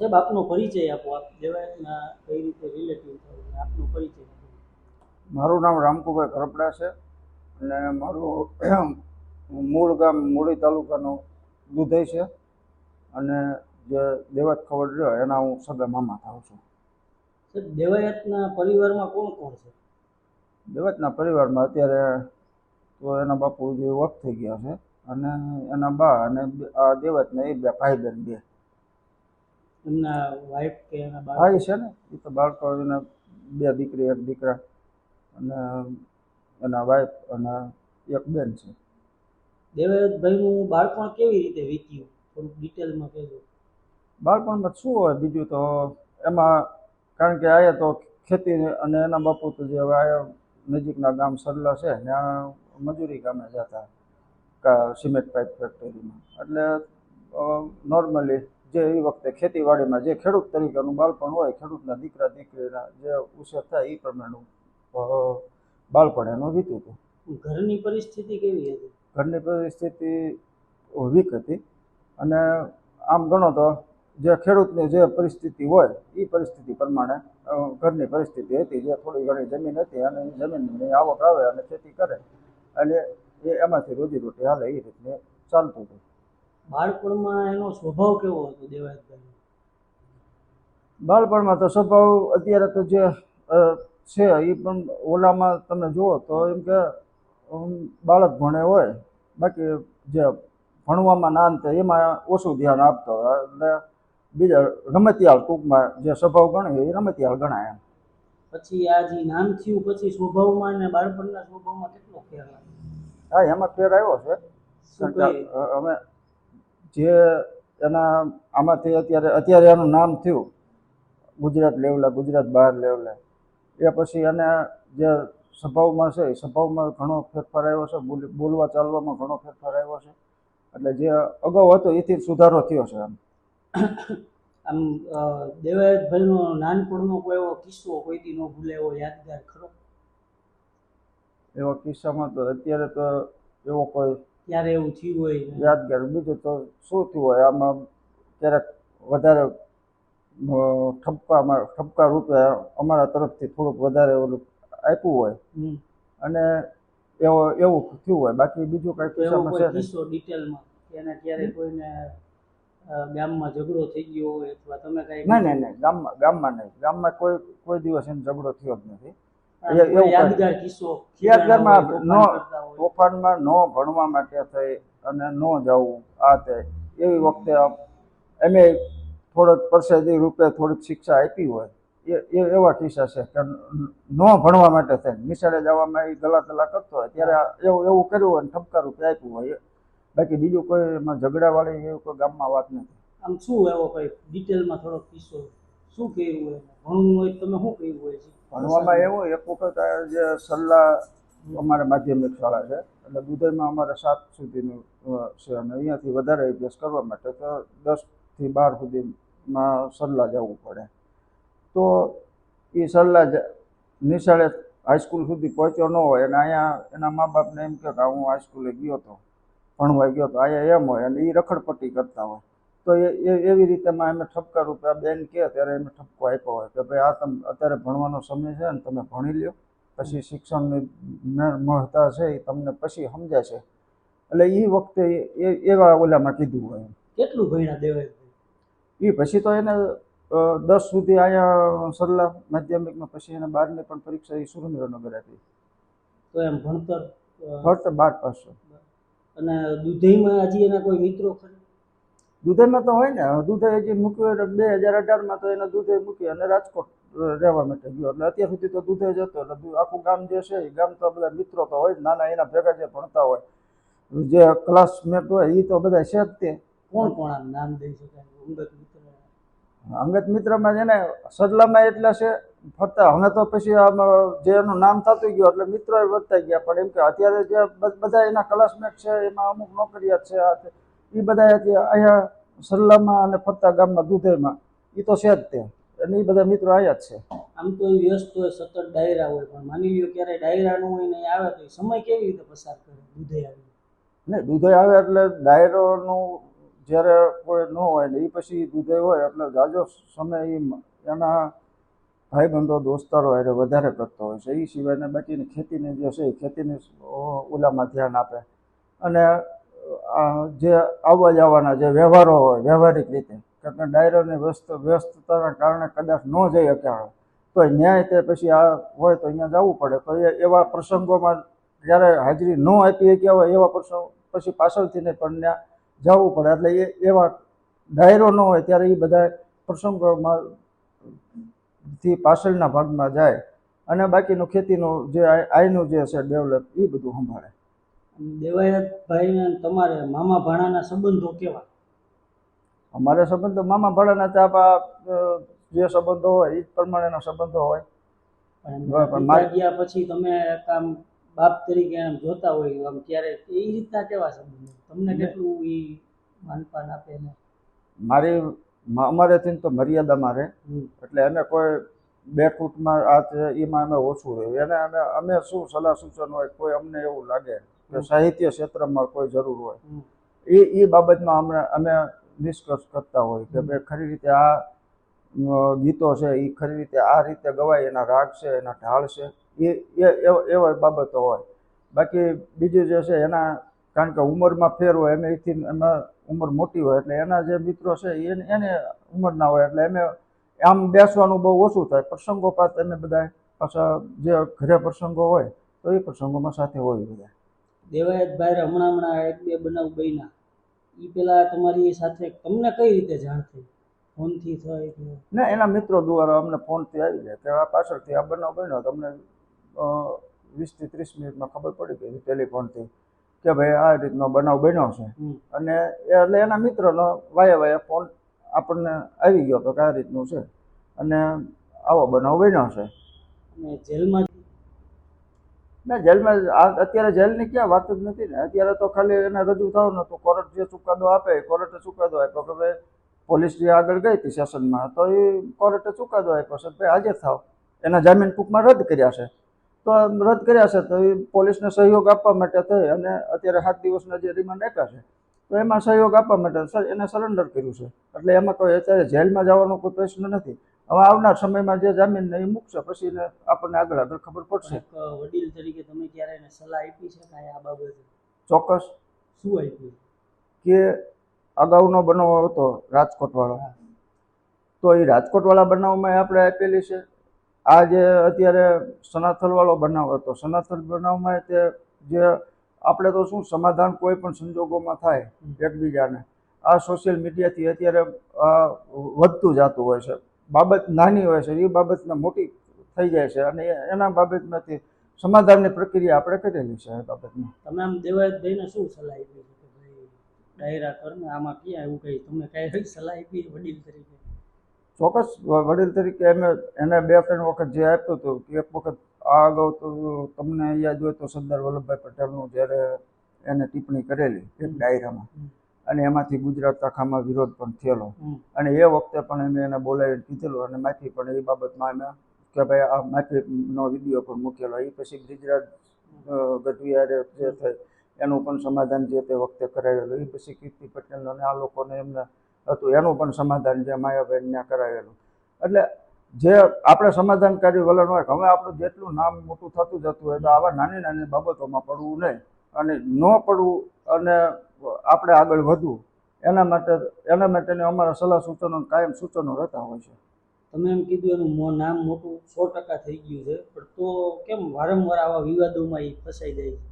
સાહેબ આપનો પરિચય આપો. આપ દેવાયતના કઈ રીતે રિલેટિવ થયો આપનો પરિચય મારું નામ રામકુભાઈ કરપડા છે અને મારું મૂળ ગામ મૂળી તાલુકાનો દુધઈ છે અને જે દેવત ખબર રહ્યો એના હું સગા મામા થાઉં છું. સાહેબ દેવાયતના પરિવારમાં કોણ કોણ છે? દેવતના પરિવારમાં અત્યારે તો એના બાપુ જે વખત થઈ ગયા છે અને એના બા અને આ દેવતને એ બે ભાઈ બહેન બે. એમના વાઈફ કે એના બાળક? હા એ છે ને. એ તો બાળકો એના બે દીકરી એક દીકરા અને એના વાઈફ અને એક બેન છે. દેવાયતભાઈનું બાળપણ કેવી રીતે વીત્યું? થોડુંક ડિટેલમાં કહેજો. બાળપણમાં શું હોય બીજું તો એમાં કારણ કે આયા તો ખેતી અને એના બાપુ તો જે હવે આયા નજીકના ગામ સરલા છે ત્યાં મજૂરી ગામે જતા સિમેન્ટ પાઇપ ફેક્ટરીમાં એટલે નોર્મલી જે એ વખતે ખેતીવાડીમાં જે ખેડૂત તરીકેનું બાળપણ હોય ખેડૂતના દીકરા દીકરીના જે ઉછેર થાય એ પ્રમાણેનું બાળપણ એનું વીત્યું હતું. ઘરની પરિસ્થિતિ કેવી હતી? ઘરની પરિસ્થિતિ વીક હતી. અને આમ ગણો તો જે ખેડૂતની જે પરિસ્થિતિ હોય એ પરિસ્થિતિ પ્રમાણે ઘરની પરિસ્થિતિ હતી જે થોડી ઘણી જમીન હતી અને એ જમીનની આવક આવે અને ખેતી કરે. અને એ એમાંથી રોજીરોટી હાલે એ રીતને ચાલતું હતું. બાળપણમાં એનો સ્વભાવ કેવો હતો દેવાયતભાઈ બાળપણમાં તો સ્વભાવ અત્યારે તો જે છે એ પણ ઓલામાં તમે જુઓ તો એમ કે બાળક ભણે હોય બાકી જે ભણવામાં ના અંતે એમાં ઓછું ધ્યાન આપતો એટલે બીજા રમતિયાળ ટૂંકમાં જે સ્વભાવ ગણે એ રમતિયાળ ગણાય એમ. પછી આ જે નામ થયું પછી સ્વભાવમાં અને બાળપણના સ્વભાવમાં કેટલો ફેર લાગે હા એમાં ફેર આવ્યો છે. અમે જે એના આમાંથી અત્યારે અત્યારે એનું નામ થયું ગુજરાત લેવલે ગુજરાત બહાર લેવલે. એ પછી એને જે સ્વભાવમાં છે એ સ્વભાવમાં ઘણો ફેરફાર આવ્યો છે બોલવા ચાલવામાં ઘણો ફેરફાર આવ્યો છે. એટલે જે અગાઉ હતો એથી સુધારો થયો છે એમ. આમ દેવાયતભાઈનો નાનપણનો કોઈ એવો કિસ્સો કોઈથી ન ભૂલે એવો યાદગાર ખરો? એવા કિસ્સામાં તો અત્યારે તો એવો કોઈ ત્યારે એવું થયું હોય ને. યાદગાર. બીજું તો શું થયું હોય? આમાં ક્યારેક વધારે ઠપકામાં ઠપકા રૂપે અમારા તરફથી થોડુંક વધારે ઓલું આપ્યું હોય. અને એવો એવું થયું હોય. બાકી બીજું કાંઈ એવો કોઈ કિસ્સો ડિટેલમાં એને ક્યારે કોઈને ગામમાં ઝઘડો થઈ ગયો હોય અથવા તમે કઈ ના નહીં ગામમાં ગામમાં નહીં. ગામમાં કોઈ કોઈ દિવસ એમ ઝઘડો થયો જ નથી. યાદગાર કિસ્સો યાદગારમાં નો-. તોફાનમાં ન ભણવા માટે થઈ અને ન જવું આ તે. એવી વખતે એમે થોડોક પરસેદી રૂપે થોડીક શિક્ષા આપી હોય. એ એવા કિસ્સા છે કે ન ભણવા માટે થઈને નિશાળે જવામાં એ ગલા તલા કરતો હોય. ત્યારે એવું એવું કર્યું હોય ઠપકા રૂપે આપ્યું હોય. બાકી બીજું કોઈ એમાં ઝઘડાવાળી એવું કોઈ ગામમાં વાત નથી. આમ શું એવો કઈ ડિટેલમાં થોડો કિસ્સો? શું કર્યું હોય? ભણવું હોય તમે શું કર્યું હોય? છે ભણવામાં એવું એક વખત આ જે સલ્લા અમારે માધ્યમિક શાળા છે એટલે દુધઈમાં અમારે સાત સુધીનું છે અને અહીંયાથી વધારે અભ્યાસ કરવા માટે તો દસથી બાર સુધીમાં સલ્લા જવું પડે. તો એ સલ્લા નિશાળે હાઈસ્કૂલ સુધી પહોંચ્યો ન હોય અને અહીંયા એના મા બાપને એમ કે હું હાઈસ્કૂલે ગયો હતો ભણવા ગયો હતો અહીંયા એમ હોય અને એ રખડપટ્ટી કરતા હોય. તો એ એ- એવી રીતે માં એમને ઠપકા રૂપે આ બેન કહે ત્યારે એમને ઠપકો આપ્યો હોય કે ભાઈ આ તમે અત્યારે ભણવાનો સમય છે ને તમે ભણી લ્યો. પછી શિક્ષણની મહત્તા છે એ તમને પછી સમજાશે એટલે એ વખતે એ એવા ઓલામાં કીધું હોય કેટલું ભણ્યા દેવાય એ પછી તો એને દસ સુધી અહીંયા સરલા માધ્યમિકમાં પછી એને બારની પણ પરીક્ષા એ સુરેન્દ્રનગર આપી. તો એમ ભણતર ભણતર બાર પાસ. અને દુધઈમાં હજી એના કોઈ મિત્રો ખરા? દુધઈમાં તો હોય ને દૂધ હજી મૂક્યું એટલે બે હજાર અઢારમાં તો એને દૂધે મૂકી અને રાજકોટ રહેવા માટે ગયો. એટલે અત્યાર સુધી તો દુધઈ જતો એટલે આખું ગામ જે છે એ ગામ તો બધા મિત્રો તો હોય નાના એના ભેગા જે ભણતા હોય જે ક્લાસમેટ હોય એ તો બધા છે જ તે. કોણ કોણ નામ દઈ શકાય? અંગત મિત્ર. અંગત મિત્રમાં જેને ને સડલામાં એટલા છે ફરતા. હવે તો પછી આમ જે એનું નામ થતું ગયું એટલે મિત્રો વધતા ગયા. પણ એમ કે અત્યારે જે બધા એના ક્લાસમેટ છે એમાં અમુક નોકરિયાત છે આ એ બધા અહીંયા સડલામાં અને ફરતા ગામના દૂધેમાં. એ તો છે જ તે અને એ બધા મિત્રો આવ્યા જ છે. આમ તો એ વ્યસ્ત હોય સતત ડાયરા હોય પણ માની લ્યો ક્યારે ડાયરાનું હોય ને આવે તો સમય કેવી રીતે પસાર કરે દૂધે આવી? ને દૂધે આવે એટલે ડાયરોનું જ્યારે કોઈ ન હોય ને એ પછી દૂધે હોય એટલે જાજો સમય એના ભાઈબંધો દોસ્તારો હારે વધારે કરતો હોય છે. એ સિવાયને બાકીની ખેતીની જે છે એ ખેતીની ઓલામાં ધ્યાન આપે. અને જે આવવા જવાના જે વ્યવહારો હોય વ્યવહારિક રીતે, કારણ કે ડાયરાની વ્યસ્ત વ્યસ્તતાના કારણે કદાચ ન જઈ શક્યા તો ન્યાય તે પછી આ હોય તો અહીંયા જવું પડે. તો એ એવા પ્રસંગોમાં જ્યારે હાજરી ન આપી શક્યા હોય એવા પ્રસંગ પછી પાછળથી ને પણ ત્યાં જવું પડે. એટલે એ એવા ડાયરો ન હોય ત્યારે એ બધા પ્રસંગોમાં થી પાછળના ભાગમાં જાય અને બાકીનું ખેતીનું જે આય- આયનું જે છે ડેવલપ એ બધું સંભાળે. દેવાયતભાઈ ને તમારે મામા ભાણાના સંબંધો કેવા? અમારે સંબંધો મામા ભાડાના ચાપા જે સંબંધો હોય એ જ પ્રમાણેના સંબંધો હોય. પણ બરાબર, ગયા પછી તમે કામ આમ બાપ તરીકે એમ જોતા હોય આમ ત્યારે એ રીતના કેવા સંબંધો તમને કેટલું એ માનપાન આપે ને? મારી અમારેથી તો મર્યાદામાં રહે એટલે અમે કોઈ બે ફૂટમાં આ એમાં અમે ઓછું રહ્યું એને અમે અમે શું સલાહ સૂચન હોય કોઈ અમને એવું લાગે? કે સાહિત્ય ક્ષેત્રમાં કોઈ જરૂર હોય. એ એ બાબતમાં અમે અમે નિષ્કર્ષ કરતા હોય કે ભાઈ ખરી રીતે આ ગીતો છે એ ખરી રીતે આ રીતે ગવાય એના રાગ છે એના ઢાળ છે એ એ એવા- એવા બાબતો હોય. બાકી બીજું જે છે એના કારણ કે ઉંમરમાં ફેર હોય એમ એથી એમાં ઉંમર મોટી હોય એટલે એના જે મિત્રો છે એને એને ઉંમરના હોય એટલે એમે આમ બેસવાનું બહુ ઓછું થાય. પ્રસંગોપાત અમે બધા પાછા જે ઘરે પ્રસંગો હોય તો એ પ્રસંગોમાં સાથે હોય બધા. દેવાયતભાઈ હમણાં હમણાં એક બે બનાવ બન્યા. એ પેલા તમારી સાથે તમને કઈ રીતે જાણ થઈ? ફોનથી થાય કે? ના એના મિત્રો દ્વારા અમને ફોનથી આવી જાય. કે આ પાછળથી આ બનાવ બન્યો. તમને વીસથી ત્રીસ મિનિટમાં ખબર પડી ગઈ ટેલિફોનથી કે ભાઈ આ રીતનો બનાવ બન્યો છે. અને એટલે એના મિત્રનો વાયા વાયા ફોન આપણને આવી ગયો તો કે આ રીતનું છે. અને આવો બનાવ બન્યો છે. અને જેલમાં ના, જેલમાં અત્યારે જેલની ક્યાં વાત જ નથી ને. અત્યારે તો ખાલી એને રજૂ થવું તો કોર્ટ જે ચુકાદો આપે, કોર્ટે ચુકાદો આપ્યો કે ભાઈ, પોલીસ જે આગળ ગઈ હતી સેશનમાં, તો એ કોર્ટે ચુકાદો આપ્યો છે ભાઈ, હાજર થાવ. એના જામીન ટૂંકમાં રદ કર્યા છે. તો રદ કર્યા છે, તો એ પોલીસને સહયોગ આપવા માટે થઈ અને અત્યારે સાત દિવસના જે રિમાન્ડ આપ્યા છે, તો એમાં સહયોગ આપવા માટે એને સરેન્ડર કર્યું છે. એટલે એમાં કોઈ અત્યારે જેલમાં જવાનો કોઈ પ્રશ્ન નથી. હવે આવનાર સમયમાં જે જામીન એ મૂકશે પછી એને આપણને આગળ આગળ ખબર પડશે. વડીલ તરીકે તમે ક્યારે એને સલાહ આપી છે કાંઈ આ બાબતે? ચોક્કસ. શું આપ્યું? કે અગાઉનો બનાવ હતો રાજકોટવાળો. તો એ રાજકોટવાળા બનાવમાં આપણે આપેલી છે. આ જે અત્યારે સનાથલવાળો બનાવ હતો સનાથલ બનાવમાં તે જે આપણે તો શું સમાધાન કોઈ પણ સંજોગોમાં થાય એકબીજાને. આ સોશિયલ મીડિયાથી અત્યારે વધતું જતું હોય છે. બાબત નાની હોય છે એ બાબતને મોટી થઈ જાય છે અને એના બાબતમાંથી સમાધાનની પ્રક્રિયા આપણે કરેલી છે એ બાબતમાં. તમે આમ દેવાયતભાઈને શું સલાહ આપી છે કે ભાઈ ડાયરા કરને આમાં ક્યાં એવું કંઈ તમને કાંઈ સલાહ આપી વડીલ તરીકે? ચોક્કસ વડીલ તરીકે અમે એને બે ત્રણ વખત જે આપ્યું હતું કે એક વખત આ અગાઉ તો તમને યાદ હોય તો સરદાર વલ્લભભાઈ પટેલનું જ્યારે એને ટિપ્પણી કરેલી એક ડાયરામાં. અને એમાંથી ગુજરાત આખામાં વિરોધ પણ થયેલો. અને એ વખતે પણ અમે એને બોલાવીને કીધેલું અને માફી પણ એ બાબતમાં અમે કે ભાઈ આ માફીનો વીડિયો પણ મૂકેલો. એ પછી ગુજરાત ગઢવિયારે જે થઈ એનું પણ સમાધાન જે તે વખતે કરાવેલું એ પછી કીર્તિ પટેલ અને આ લોકોને એમને હતું. એનું પણ સમાધાન જે માયાબેન ત્યાં કરાવેલું એટલે જે આપણે સમાધાનકારી વલણ હોય હવે આપણું જેટલું નામ મોટું થતું જતું હોય તો આવા નાની નાની બાબતોમાં પડવું નહીં. અને ન પડવું અને આપણે આગળ વધવું. એના માટે એના માટેની અમારા સલાહ સૂચનો કાયમ સૂચનો રહેતા હોય છે. તમે એમ કીધું એનું નામ મોટું સો ટકા થઈ ગયું છે પણ તો કેમ વારંવાર આવા વિવાદોમાં એ ફસાઈ જાય છે?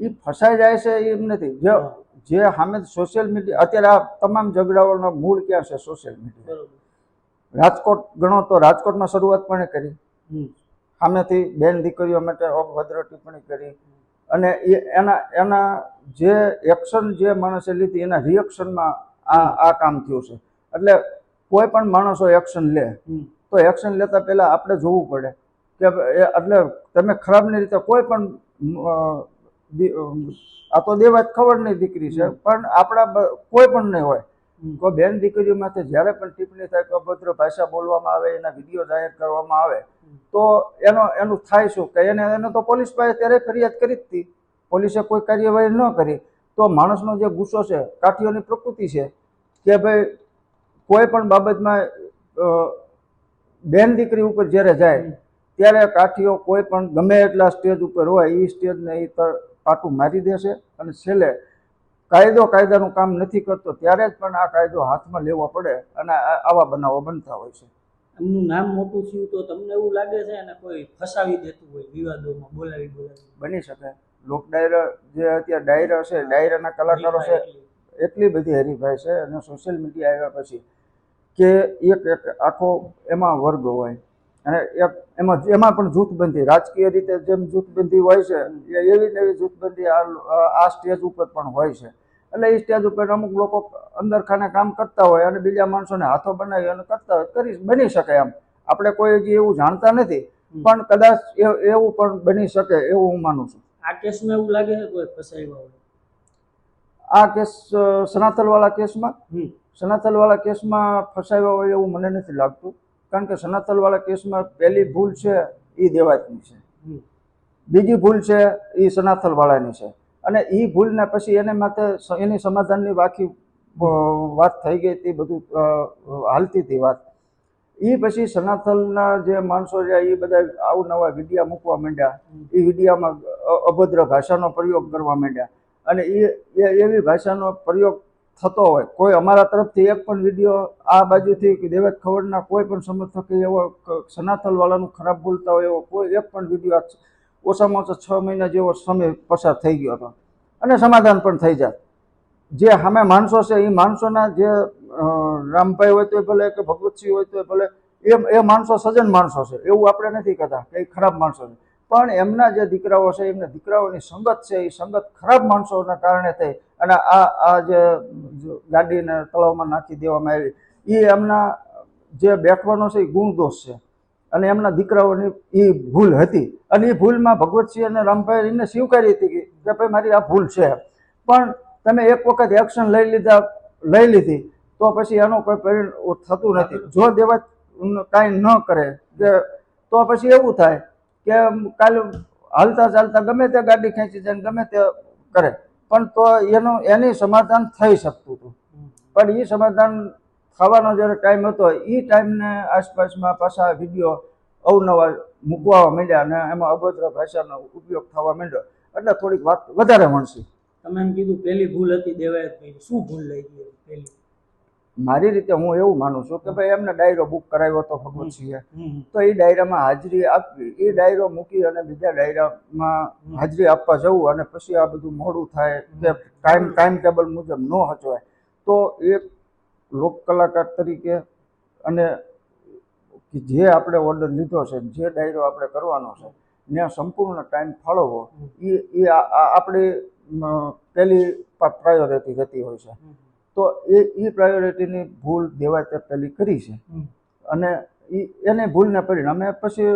એ ફસાઈ જાય છે એમ નથી. જે જે સામે સોશિયલ મીડિયા અત્યારે આ તમામ ઝઘડાઓનો મૂળ ક્યાં છે સોશિયલ મીડિયા રાજકોટ ગણો તો રાજકોટમાં શરૂઆત પણ કરી. સામેથી બેન દીકરીઓ માટે અભદ્ર ટિપ્પણી કરી. અને એ એના એના જે એક્શન જે માણસે લીધી એના રિએક્શનમાં આ આ કામ થયું છે એટલે કોઈ પણ માણસો એક્શન લે. તો એક્શન લેતા પહેલાં આપણે જોવું પડે કે એટલે તમે ખરાબની રીતે કોઈ પણ આ તો દેવાજ ખબર નહીં દીકરી છે પણ આપણા કોઈ પણ નહીં હોય. કોઈ બેન દીકરીઓ માટે જ્યારે પણ ટિપ્પણી થાય કે અભદ્ર ભાષા બોલવામાં આવે એના વીડિયો જાહેર કરવામાં આવે તો એનો એનું થાય શું? કે એને એને તો પોલીસ પાસે ત્યારે ફરિયાદ કરી હતી. પોલીસે કોઈ કાર્યવાહી ન કરી. તો માણસનો જે ગુસ્સો છે કાઠીઓની પ્રકૃતિ છે કે ભાઈ કોઈ પણ બાબતમાં બેન દીકરી ઉપર જ્યારે જાય ત્યારે કાઠીઓ કોઈ પણ ગમે એટલા સ્ટેજ ઉપર હોય એ સ્ટેજને એ પાટું મારી દેશે. અને છેલ્લે કાયદો કાયદાનું કામ નથી કરતો ત્યારે જ પણ આ કાયદો હાથમાં લેવો પડે અને આ- આવા બનાવો બનતા હોય છે. એમનું નામ મોટું થયું તો તમને એવું લાગે છે અને કોઈ ફસાવી દેતું હોય વિવાદોમાં બોલાવી બોલાવી? બની શકે. લોક ડાયરા જે અત્યારે ડાયરા છે ડાયરાના કલાકારો છે એટલી બધી હરીફાઈ છે અને સોશિયલ મીડિયા આવ્યા પછી કે એક એક આખો એમાં વર્ગ હોય. અને એમાં એમાં પણ જૂથબંધી રાજકીય રીતે જેમ જૂથબંધી હોય છે એ એવી ને એવી જૂથબંધી આ સ્ટેજ ઉપર પણ હોય છે. એટલે એ સ્ટેજ ઉપર અમુક લોકો અંદર ખાને કામ કરતા હોય અને બીજા માણસોને હાથો બનાવી અને કરતા હોય કરી બની શકે એમ. આપણે કોઈ હજી એવું જાણતા નથી પણ કદાચ એવું પણ બની શકે એવું હું માનું છું. આ કેસમાં એવું લાગે છે કોઈ ફસાવ્યા હોય? આ કેસ સનાથલવાળા કેસમાં? હમ. સનાતનવાળા કેસમાં ફસાવ્યા હોય એવું મને નથી લાગતું. કારણ કે સનાતનવાળા કેસમાં પહેલી ભૂલ છે એ દેવાતની છે. બીજી ભૂલ છે એ સનાથલવાળાની છે. અને એ ભૂલને પછી એને માટે એની સમાધાનની બાકી વાત થઈ ગઈ તે બધું હાલતી હતી વાત. એ પછી સનાતનના જે માણસો છે એ બધા આવું નવા વિડીયા મૂકવા માંડ્યા. એ વિડીયામાં અભદ્ર ભાષાનો પ્રયોગ કરવા માંડ્યા. અને એ એ એવી ભાષાનો પ્રયોગ થતો હોય. કોઈ અમારા તરફથી એક પણ વીડિયો આ બાજુથી કે દેવેશ ખવડના કોઈ પણ સમર્થક એવો સનાતનવાળાનું ખરાબ બોલતા હોય એવો કોઈ એક પણ વીડિયો ઓછામાં ઓછા છ મહિના જેવો સમય પસાર થઈ ગયો હતો. અને સમાધાન પણ થઈ જાય. જે સામે માણસો છે એ માણસોના જે રામભાઈ હોય તો ભલે કે ભગવતસિંહ હોય તો ભલે, એ એ માણસો સજ્જન માણસો છે. એવું આપણે નથી કહેતા કે ખરાબ માણસો છે. પણ એમના જે દીકરાઓ છે, એમના દીકરાઓની સંગત છે, એ સંગત ખરાબ માણસોના કારણે થઈ અને આ આ જે ગાડીને તળાવમાં નાખી દેવામાં આવી એ એમના જે બેઠવાનો છે એ ગુણદોષ છે. અને એમના દીકરાઓની એ ભૂલ હતી. અને એ ભૂલમાં ભગવતસિંહ અને રામભાઈ એમને સ્વીકારી હતી કે ભાઈ મારી આ ભૂલ છે. પણ તમે એક વખત એક્શન લઈ લીધા, લઈ લીધી, તો પછી એનું કોઈ પરિણામ થતું નથી. જો દેવા કાંઈ ન કરે તો પછી એવું થાય કે કાલે હાલતા ચાલતા ગમે તે ગાડી ખેંચી જાય ગમે તે કરે. પણ તો એનું, એની સમાધાન થઈ શકતું હતું. પણ એ સમાધાન થવાનો જ્યારે ટાઈમ હતો એ ટાઈમને આસપાસમાં પાછા વીડિયો અવનવા મૂકવા માંડ્યા અને એમાં અભદ્ર ભાષાનો ઉપયોગ થવા માંડ્યો. એટલે થોડીક વાત વધારે વણસી તમે એમ કીધું પહેલી ભૂલ હતી દેવાયતભાઈ શું ભૂલ લઈ ગઈ પહેલી મારી રીતે હું એવું માનું છું કે ભાઈ એમને ડાયરો બુક કરાવ્યો હતો ભગવતસિંહે તો એ ડાયરામાં હાજરી આપવી એ ડાયરો મૂકી અને બીજા ડાયરામાં હાજરી આપવા જવું અને પછી આ બધું મોડું થાય કે ટાઈમ ટાઈમ ટેબલ મુજબ ન હચવાય. તો એક લોક કલાકાર તરીકે અને જે આપણે ઓર્ડર લીધો છે જે ડાયરો આપણે કરવાનો છે ને સંપૂર્ણ ટાઈમ ફાળવવો એ એ આપણી પહેલી પ્રાયોરિટી રહેતી હોય છે. તો એ એ પ્રાયોરિટીની ભૂલ દેવાય તે પહેલી કરી છે. અને એ એને ભૂલને પરિણામે પછી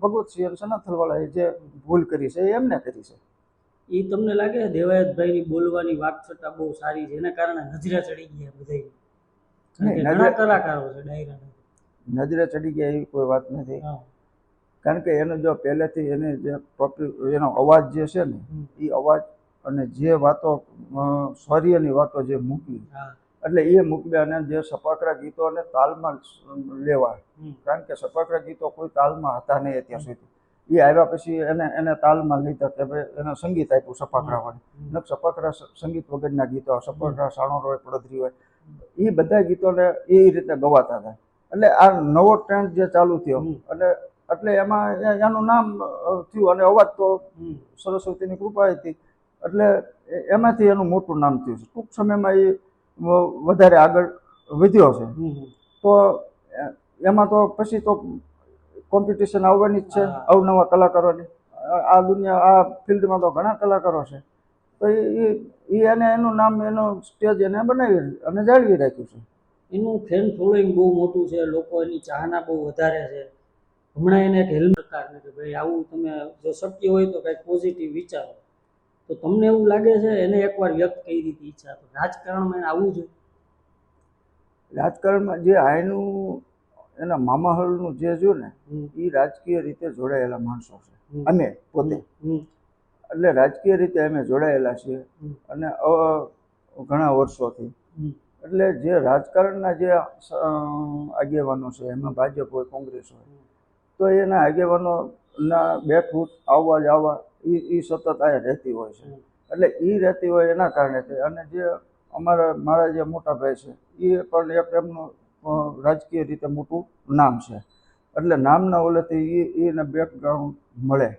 ભગવતસિંહ અને સનાથલવાળાએ જે ભૂલ કરી છે એમને કરી છે. એ તમને લાગે છે દેવાયતભાઈની બોલવાની વાત છતાં બહુ સારી છે? એના કારણે નજરે ચડી ગયા બધા ઘણા નજરે- કલાકારો છે ડાયરાના નજરે ચડી ગયા એવી કોઈ વાત નથી. કારણ કે એનો જો પહેલેથી એને જે એનો અવાજ જે છે ને એ અવાજ અને જે વાતો સ્વર્યની વાતો જે મૂકી એટલે એ મૂકવી અને જે સપાકરા ગીતોને તાલમાં લેવા. કારણ કે સપાકરા ગીતો કોઈ તાલમાં હતા નહીં અત્યાર સુધી. એ આવ્યા પછી એને એને તાલમાં લીધા કે ભાઈ એને સંગીત આપ્યું સપાકરા વાળે. સપાકરા સંગીત વગરના ગીતો સપાકરા સાણોર હોય પડધરી હોય એ બધા ગીતોને એ રીતે ગવાતા હતા. એટલે આ નવો ટ્રેન્ડ જે ચાલુ થયો. એટલે એટલે એમાં એનું નામ થયું અને અવાજ તો સરસ્વતીની કૃપા હતી. એટલે એમાંથી એનું મોટું નામ થયું છે. ટૂંક સમયમાં એ વધારે આગળ વધ્યો છે. તો એમાં તો પછી તો કોમ્પિટિશન આવવાની જ છે. અવનવા કલાકારોની. આ- દુનિયા આ ફિલ્ડમાં તો ઘણા કલાકારો છે. તો એ એ એને એનું નામ એનું સ્ટેજ એને બનાવી અને જાળવી રાખ્યું છે. એનું ફેન ફોલોઈંગ બહુ મોટું છે લોકો એની ચાહના બહુ વધારે છે. હમણાં એને એક હેલ્મેટ સરકારને કે ભાઈ આવું તમે જો શક્ય હોય તો કંઈક પોઝિટિવ વિચારો. તો તમને એવું લાગે છે એને એકવાર વ્યક્ત કરી દીધી ઈચ્છા તો રાજકારણમાં એને આવવું જોઈએ? રાજકારણમાં જે આયનું એના મામાહલનું જે જો ને એ રાજકીય રીતે જોડાયેલા માણસો છે. અમે પોતે. એટલે રાજકીય રીતે અમે જોડાયેલા છીએ અને ઘણા વર્ષોથી. એટલે જે રાજકારણના જે આગેવાનો છે એમાં ભાજપ હોય કોંગ્રેસ હોય તો એના આગેવાનોના બે ફૂટ આવવા જવા એ એ સતત અહીંયા રહેતી હોય છે. એટલે એ રહેતી હોય એના કારણે છે અને જે અમારા મારા જે મોટા ભાઈ છે એ પણ એક એમનું રાજકીય રીતે મોટું નામ છે. એટલે નામના ઓલેથી એ એને બેકગ્રાઉન્ડ મળે.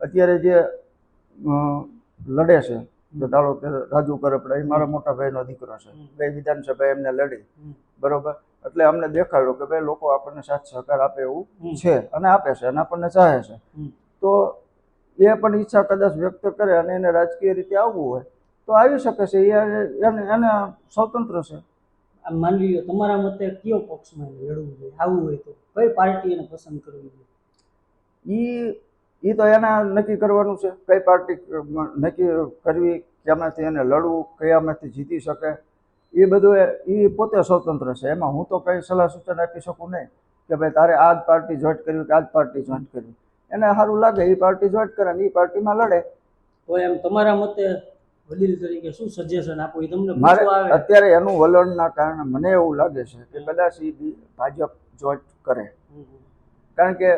અત્યારે જે લડે છે ધારો કે રાજુ કરપડા એ મારા મોટા ભાઈનો દીકરો છે. બે વિધાનસભા એમને લડી. બરોબર? એટલે અમને દેખાડ્યું કે ભાઈ લોકો આપણને સાથ સહકાર આપે એવું છે અને આપે છે અને આપણને ચાહે છે. તો એ પણ ઈચ્છા કદાચ વ્યક્ત કરે અને એને રાજકીય રીતે આવવું હોય તો આવી શકે છે. એ એને એને સ્વતંત્ર છે. આમ માની લ્યો તમારા મતે કયો પક્ષમાં લડવું જોઈએ? આવવું હોય તો કઈ પાર્ટી એને પસંદ કરવી જોઈએ? ઈ ઈ તો એને નક્કી કરવાનું છે. કઈ પાર્ટી નક્કી કરવી ક્યાંમાંથી એને લડવું કયામાંથી જીતી શકે એ બધું એ પોતે સ્વતંત્ર છે. એમાં હું તો કંઈ સલાહ સૂચન આપી શકું નહીં કે ભાઈ તારે આ જ પાર્ટી જોઈન્ટ કરવી કે આ જ પાર્ટી જોઈન્ટ કરવી. એને સારું લાગે એ પાર્ટી જોઈન્ટ કરે ને એ પાર્ટીમાં લડે. તો એમ તમારા મતે વડીલ તરીકે શું સજેશન આપો? એ તમને મારે અત્યારે એનું વલણના કારણે મને એવું લાગે છે કે કદાચ એ ભાજપ જોઈન્ટ કરે. કારણ કે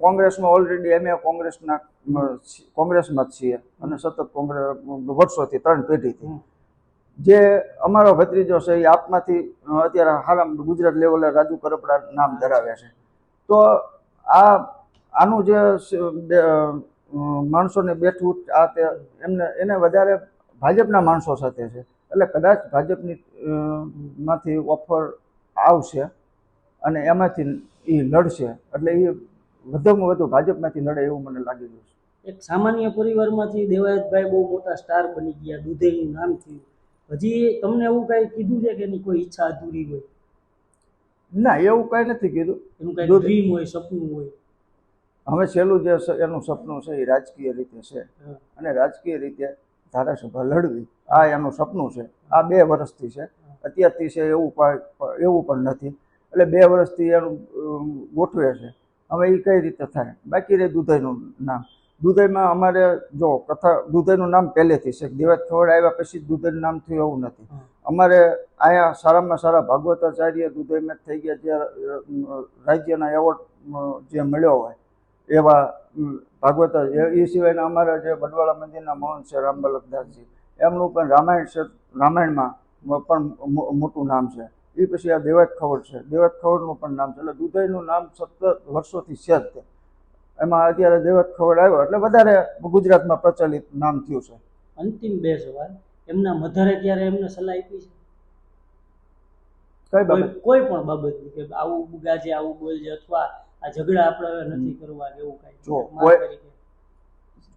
કોંગ્રેસમાં ઓલરેડી અમે કોંગ્રેસના કોંગ્રેસમાં જ છીએ અને સતત કોંગ્રેસ વર્ષોથી ત્રણ પેઢીથી. જે અમારો ભત્રીજો છે એ આપમાંથી અત્યારે હાલ ગુજરાત લેવલે રાજુ કરપડા નામ ધરાવે છે. તો આ આનું જે માણસોને બેઠું આ તે એમને એને વધારે ભાજપના માણસો સાથે છે. એટલે કદાચ ભાજપની માંથી ઓફર આવશે અને એમાંથી એ લડશે. એટલે એ વધુમાં વધુ ભાજપમાંથી લડે એવું મને લાગી રહ્યું છે. એક સામાન્ય પરિવારમાંથી દેવાયતભાઈ બહુ મોટા સ્ટાર બની ગયા દુધેનું નામ થયું. હજી તમને એવું કઈ કીધું છે કે એની કોઈ ઈચ્છા અધૂરી હોય? ના એવું કાંઈ નથી કીધું. એનું કઈ ડ્રીમ હોય સપનું હોય? હવે છેલ્લું જે એનું સપનું છે એ રાજકીય રીતે છે. અને રાજકીય રીતે ધારાસભા લડવી આ એનું સપનું છે. આ બે વર્ષથી છે. અત્યારથી છે એવું પણ એવું પણ નથી. એટલે બે વર્ષથી એનું ગોઠવે છે. હવે એ કઈ રીતે થાય? બાકી રહે દુધઈનું નામ. દુધઈમાં અમારે જો કથા દુધઈનું નામ પહેલેથી છે. દેવાજ ખવડ આવ્યા પછી દુધઈનું નામ થયું એવું નથી. અમારે અહીંયા સારામાં સારા ભાગવતાચાર્ય દુધઈમાં થઈ ગયા જે રાજ્યના એવોર્ડ જે મળ્યો હોય. એવા ભાગવત એ સિવાયના અમારા જે બડવાળા મંદિરના મહંત છે રામબલકદાસજી એમનું પણ રામાયણ છે રામાયણમાં પણ મોટું નામ છે. એ પછી આ દેવાજ ખવડ છે. દેવાજ ખવડનું પણ નામ છે. એટલે દુધઈનું નામ સતત વર્ષોથી છે જ એમાં અત્યારે દેવાજ ખવડ આવ્યો. એટલે વધારે ગુજરાતમાં પ્રચલિત નામ થયું છે. અંતિમ બે સવાલ. એમના મધરે ત્યારે એમને સલાહ આપી છે? કઈ બાબત? કોઈ કોઈ પણ બાબતની કે આવું ગાજે આવું બોલજે અથવા આ ઝઘડા આપણે નથી કરવા એવું કાંઈ. જો, કોઈ-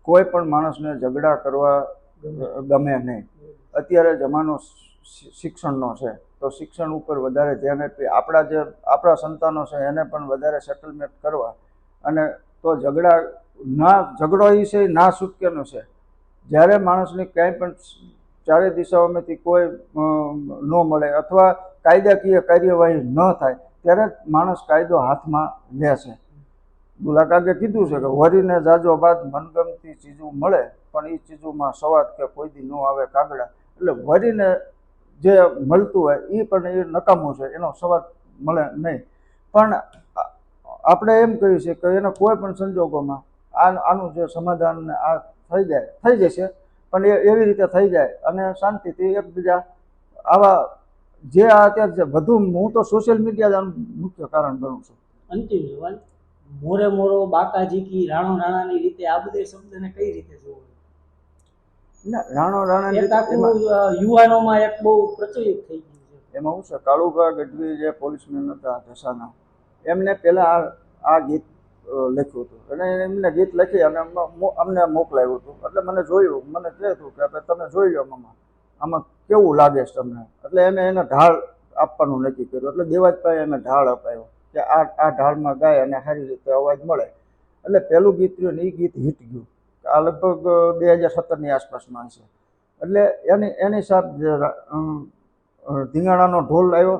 કોઈ પણ માણસને ઝઘડા કરવા ગમે. નહીં. અત્યારે જમાનો શિક્ષણનો છે. તો શિક્ષણ ઉપર વધારે ધ્યાન આપી. આપણા જે આપણા સંતાનો છે એને પણ વધારે સેટલમેન્ટ કરવા. અને તો ઝઘડા ના ઝઘડો એ છે ના છૂટકેનો છે. જ્યારે માણસને ક્યાંય પણ ચારે દિશાઓમાંથી કોઈ ન મળે અથવા કાયદાકીય કાર્યવાહી ન થાય ત્યારે માણસ કાયદો હાથમાં લે છે. ગુલાકાગે કીધું છે કે વરીને જાજો બાદ મનગમતી ચીજો મળે, પણ એ ચીજોમાં સવાદ કે કોઈ દી ન આવે કાગડા. એટલે વરીને જે મળતું હોય એ પણ એ નકામું છે, એનો સવાદ મળે નહીં. પણ આપણે એમ કહ્યું છે કે એના કોઈ પણ સંજોગોમાં આ, આનું જે સમાધાન આ થઈ જાય, થઈ જશે, પણ એ એવી રીતે થઈ જાય અને શાંતિથી એકબીજા આવા જે આ અત્યારે છે વધુ હું તો સોશિયલ મીડિયા મુખ્ય કારણ ગણું છું. અંતિમ સવાલ મોરે મોરો બાકાજી કી રાણો રાણાની રીતે આ બધે શબ્દને કઈ રીતે જોવો? ના રાણો રાણા યુવાનોમાં એક બહુ પ્રચલિત થઈ ગયું છે. એમાં શું છે કાળુભા ગઢવી જે પોલીસમેન હતા ઢસાના એમને પહેલાં આ આ ગીત લખ્યું હતું. અને એમને ગીત લખી અને અમને મોકલાવ્યું હતું. એટલે મને જોયું મને કહે હતું કે તમે જોઈ લો મામા. આમાં કેવું લાગે છે તમને? એટલે એને એને ઢાળ આપવાનું નક્કી કર્યું. એટલે દેવાજભાઈ એને ઢાળ અપાયો કે આ આ ઢાળમાં ગાય અને સારી રીતે અવાજ મળે. એટલે પહેલું ગીત રહ્યું ને એ ગીત હિટ ગયું. આ લગભગ બે હજાર સત્તરની આસપાસમાં છે એટલે એની એની સાથે ધીંગાણાનો ઢોલ આવ્યો.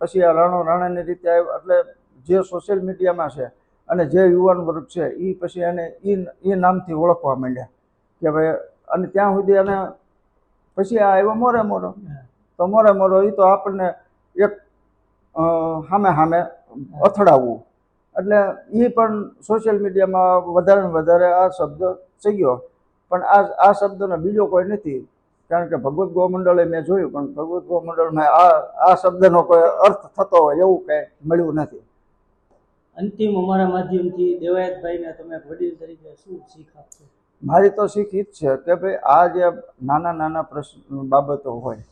પછી આ રાણો રાણાની રીતે આવ્યો. એટલે જે સોશિયલ મીડિયામાં છે અને જે યુવાન વર્ગ છે એ પછી એને એ એ નામથી ઓળખવા માંડ્યા કે ભાઈ, અને ત્યાં સુધી અને પછી આ આવ્યો મોરે મોરો. તો મોરે મોરો એ તો આપણને એક સામે સામે અથડાવવું. એટલે એ પણ સોશિયલ મીડિયામાં વધારે ને વધારે આ શબ્દ ચગ્યો. પણ આ આ શબ્દનો બીજો કોઈ નથી. કારણ કે ભગવદ્ ગોમંડળે મેં જોયું પણ ભગવદ્ ગોમંડળમાં આ આ શબ્દનો કોઈ અર્થ થતો હોય એવું કંઈ મળ્યું નથી. અંતિમ અમારા માધ્યમથી દેવાયતભાઈને તમે વડીલ તરીકે શું શીખ આપશો? મારી તો શીખ ઈ જ છે કે ભાઈ આ જે નાના નાના પ્રશ્ન બાબતો હોય,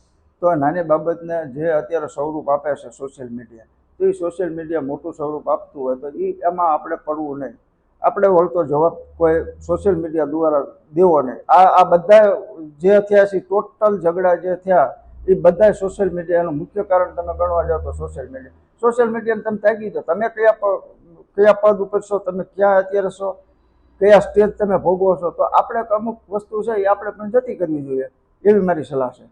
તો આ નાની બાબતને જે અત્યારે સ્વરૂપ આપે છે સોશિયલ મીડિયા તો એ સોશિયલ મીડિયા મોટું સ્વરૂપ આપતું હોય તો એ એમાં આપણે પડવું નહીં. આપણે વળતો જવાબ કોઈ સોશિયલ મીડિયા દ્વારા દેવો નહીં. આ આ બધા જે થયા છે, ટોટલ ઝઘડા જે થયા, એ બધા સોશિયલ મીડિયાનું મુખ્ય કારણ તમે ગણવા જાઓ તો સોશિયલ મીડિયા સોશિયલ મીડિયાને તમે તાકી દો. તમે કયા કયા પદ ઉપર છો, તમે ક્યાં અત્યારે છો? કયા સ્ટેજ તમે ભોગવો છો, તો આપણે અમુક વસ્તુ છે એ આપણે પણ જતી કરવી જોઈએ, એવી મારી સલાહ છે.